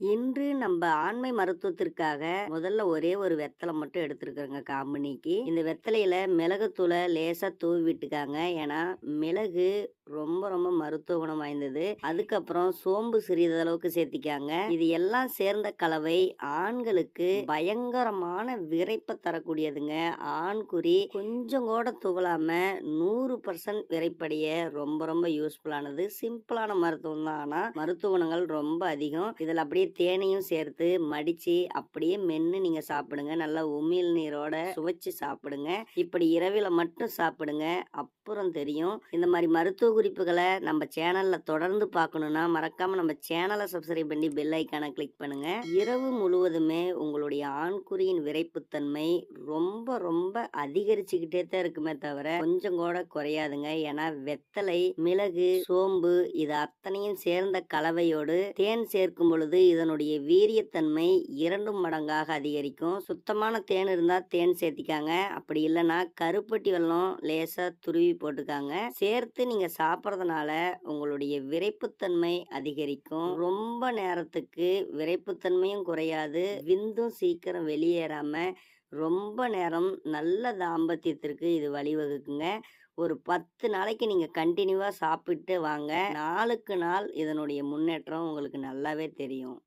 இன்று நம்ம ஆண்மை மருத்துவத்திற்காக முதல்ல ஒரே ஒரு வெத்தலை மட்டும் எடுத்துருக்குறோங்க காம்பினிக்கு. இந்த வெத்தலையில மிளகுத்தூளை லேசா தூவி விட்டுக்காங்க. ஏன்னா மிளகு ரொம்ப ரொம்ப மருத்துவ குணம் வாய்ந்தது. அதுக்கப்புறம் சோம்பு சிறிதளவுக்கு சேர்த்திக்காங்க. இது எல்லாம் சேர்ந்த கலவை ஆண்களுக்கு பயங்கரமான விரைப்பை தரக்கூடியதுங்க. ஆண் குறி கொஞ்சம் கூட துவலாம நூறு பர்சன்ட் விரைப்படைய ரொம்ப ரொம்ப யூஸ்ஃபுல்லானது சிம்பிளான மருத்துவம் தான். ஆனா மருத்துவ குணங்கள் ரொம்ப அதிகம். இதுல அப்படியே தேனையும் சேர்த்து மடிச்சு அப்படியே மென்று நீங்கள் சாப்பிடுங்க. நல்லா உமிழ் நீரோட சுவைச்சு சாப்பிடுங்க. இப்படி இரவில் மட்டும் சாப்பிடுங்க. அப்புறம் தெரியும். இந்த மாதிரி மருத்துவ குறிப்புகளை நம்ம சேனலில் தொடர்ந்து பார்க்கணுன்னா மறக்காமல் நம்ம சேனலை சப்ஸ்கிரைப் பண்ணி பெல் ஐக்கானை கிளிக் பண்ணுங்க. இரவு முழுவதுமே உங்களுடைய ஆண்குறியின் விரைப்புத்தன்மை ரொம்ப ரொம்ப அதிகரிச்சுக்கிட்டே தான் இருக்குமே தவிர கொஞ்சம் கூட குறையாதுங்க. ஏன்னா வெத்தலை மிளகு சோம்பு இது அத்தனையும் சேர்ந்த கலவையோடு தேன் சேர்க்கும் பொழுது இது இதனுடைய வீரியத்தன்மை இரண்டு மடங்காக அதிகரிக்கும். சுத்தமான தேன் இருந்தால் தேன் சேர்த்திக்காங்க. அப்படி இல்லைன்னா கருப்பட்டி வெள்ளம் லேசாக துருவி போட்டுக்காங்க. சேர்த்து நீங்கள் சாப்பிட்றதுனால உங்களுடைய விரைப்புத்தன்மை அதிகரிக்கும். ரொம்ப நேரத்துக்கு விரைப்புத்தன்மையும் குறையாது. விந்தும் சீக்கிரம் வெளியேறாமல் ரொம்ப நேரம் நல்ல தாம்பத்தியத்திற்கு இது வழிவகுக்குங்க. ஒரு பத்து நாளைக்கு நீங்கள் கண்டினியூவாக சாப்பிட்டு வாங்க. நாளுக்கு நாள் இதனுடைய முன்னேற்றம் உங்களுக்கு நல்லாவே தெரியும்.